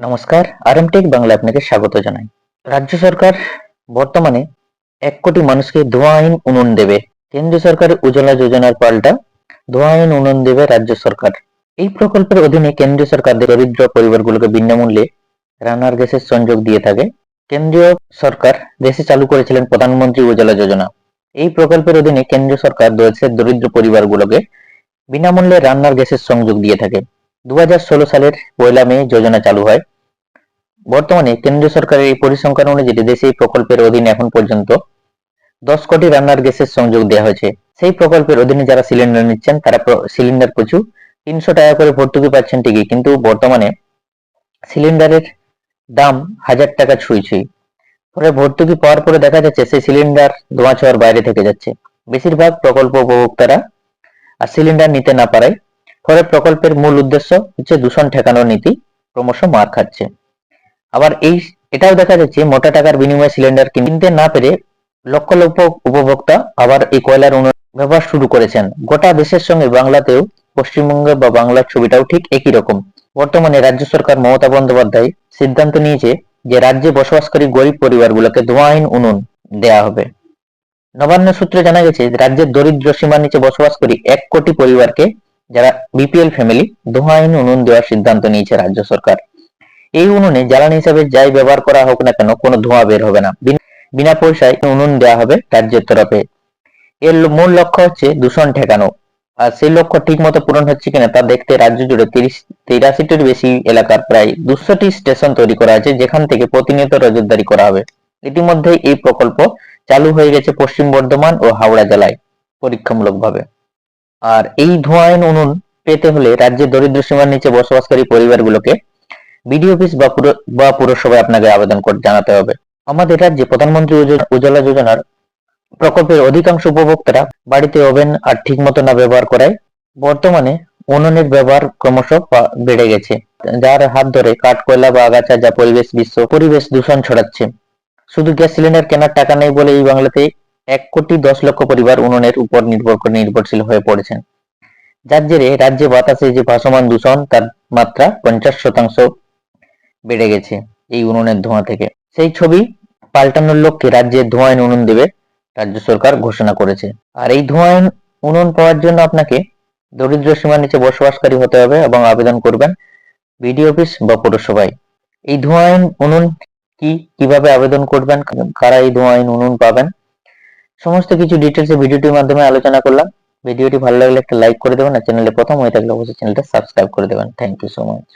নমস্কার আরএমটেক বাংলা আপনাকে স্বাগত জানাই। রাজ্য সরকার বর্তমানে এক কোটি মানুষকে ধোঁয়া আইন উনুন দেবে। কেন্দ্রীয় সরকার উজ্জ্বলা যোজনার পাল্টা ধোঁয়া আইন উনুন দেবে রাজ্য সরকার। এই প্রকল্পের অধীনে কেন্দ্রীয় সরকার দরিদ্র পরিবারগুলোকে বিনামূল্যে রান্নার গ্যাসের সংযোগ দিয়ে থাকে। কেন্দ্রীয় সরকার দেশে চালু করেছিলেন প্রধানমন্ত্রী উজ্জ্বলা যোজনা। এই প্রকল্পের অধীনে কেন্দ্রীয় সরকার দেশের দরিদ্র পরিবারগুলোকে বিনামূল্যে রান্নার গ্যাসের সংযোগ দিয়ে থাকে। দু হাজার ষোলো সালের পয়লা মে যোজনা চালু হয়। বর্তমানে কেন্দ্রীয় সরকারের এই পরিসংখ্যান অনুযায়ী দেশে এই প্রকল্পের অধীনে এখন পর্যন্ত দশ কোটি রান্নার গ্যাসের সংযোগ দেওয়া হয়েছে। সেই প্রকল্পের অধীনে যারা সিলিন্ডার নিচ্ছেন, তারা সিলিন্ডার প্রচু তিনশো টাকা করে ভর্তুকি পাচ্ছেন ঠিকই, কিন্তু বর্তমানে সিলিন্ডারের দাম হাজার টাকা ছুঁই ছুঁই। পরে ভর্তুকি পাওয়ার পরে দেখা যাচ্ছে সেই সিলিন্ডার ধোঁয়া ছোঁয়ার বাইরে থেকে যাচ্ছে। বেশিরভাগ প্রকল্প উপভোক্তারা আর সিলিন্ডার নিতে না পারায় ফলে প্রকল্পের মূল উদ্দেশ্য হচ্ছে দূষণ ঠেকানোর নীতি, ক্রমশ মার খাচ্ছে। আবার এই, এটাও দেখা যাচ্ছে মোটা টাকার বিনিময়ে সিলিন্ডার কিনতে না পেরে লক্ষ লক্ষ উপভোক্তা আবার এই কয়লার ব্যবহার শুরু করেছেন। গোটা দেশের সঙ্গে বাংলাতেও পশ্চিমবঙ্গে বা বাংলার ছবিটাও ঠিক একই রকম। বর্তমানে রাজ্য সরকার মমতা বন্দ্যোপাধ্যায় সিদ্ধান্ত নিয়েছে যে রাজ্যে বসবাসকারী গরিব পরিবারগুলোকে ধোঁয়া আইন উনুন দেয়া হবে। নবান্ন সূত্রে জানা গেছে, রাজ্যের দরিদ্র সীমার নিচে বসবাসকারী এক কোটি পরিবারকে যারা বিপিএল ফ্যামিলি আইন উনুন দেওয়ার সিদ্ধান্ত নিয়েছে রাজ্য সরকার। এই উনুনে জ্বালানি হিসাবে যাই ব্যবহার করা হোক না কেন, কোনো ধোঁয়া বের হবে না। বিনা পয়সায় উনুন দেওয়া হবে রাজ্যের তরফে। এর মূল লক্ষ্য হচ্ছে দূষণ ঠেকানো। আর সেই লক্ষ্য ঠিক মতো পূরণ হচ্ছে কিনা তা দেখতে রাজ্য জুড়ে তিরিশ তিরাশিটির বেশি এলাকার প্রায় দুশোটি স্টেশন তৈরি করা আছে যেখান থেকে প্রতিনিয়ত নজরদারি করা হবে। ইতিমধ্যে এই প্রকল্প চালু হয়ে গেছে পশ্চিম বর্ধমান ও হাওড়া জেলায়, পরীক্ষামূলকভাবে। আর এই ধোঁয়া আইন উনুন পেতে হলে রাজ্যের দরিদ্র সীমার নিচে বসবাসকারী পরিবারগুলোকে বিডিও অফিস বা বা পুরসভায় আপনাকে আবেদন করে, জানাতে হবে। আমাদের রাজ্যে প্রধানমন্ত্রী উজ্জ্বলা যোজনার প্রকল্পের অধিকাংশ উপভোক্তারা বাড়িতে ওভেন আর ঠিক মতো না ব্যবহার করায় বর্তমানে উনুনের ব্যবহার ক্রমশ বেড়ে গেছে। যার হাত ধরে কাঠ কয়লা বা আগাছা যা পরিবেশ, বিশ্ব পরিবেশ দূষণ ছড়াচ্ছে। শুধু গ্যাস সিলিন্ডার কেনার টাকা নেই বলে এই বাংলাতে এক কোটি দশ লক্ষ পরিবার উনুনের উপর নির্ভর করে নির্ভরশীল হয়ে পড়েছেন। যার জেরে রাজ্যে বাতাসে যে ভাসমান দূষণ, তার মাত্রা পঞ্চাশ শতাংশ বেড়ে গেছে এই উনুনের ধোঁয়া থেকে। সেই ছবি পাল্টানোর লক্ষ্যে রাজ্যে ধোঁয়া আইন উনুন দেবে রাজ্য সরকার ঘোষণা করেছে। আর এই ধোঁয়া আইন উনুন পাওয়ার জন্য আপনাকে দরিদ্র সীমার নিচে বসবাসকারী হতে হবে এবং আবেদন করবেন বিডি অফিস বা পৌরসভায়। এই ধোঁয়া আইন উনুন কি, কীভাবে আবেদন করবেন, কারা এই ধোঁয়া আইন উনুন পাবেন? সমস্ত কিছু ডিটেলস ভিডিওটির মাধ্যমে আলোচনা করলাম। ভিডিওটি ভালো লাগলে একটা লাইক করে দেবেন আর চ্যানেলে প্রথম হয়ে থাকলে অবশ্যই চ্যানেলটা সাবস্ক্রাইব করে দেবেন। Thank you so much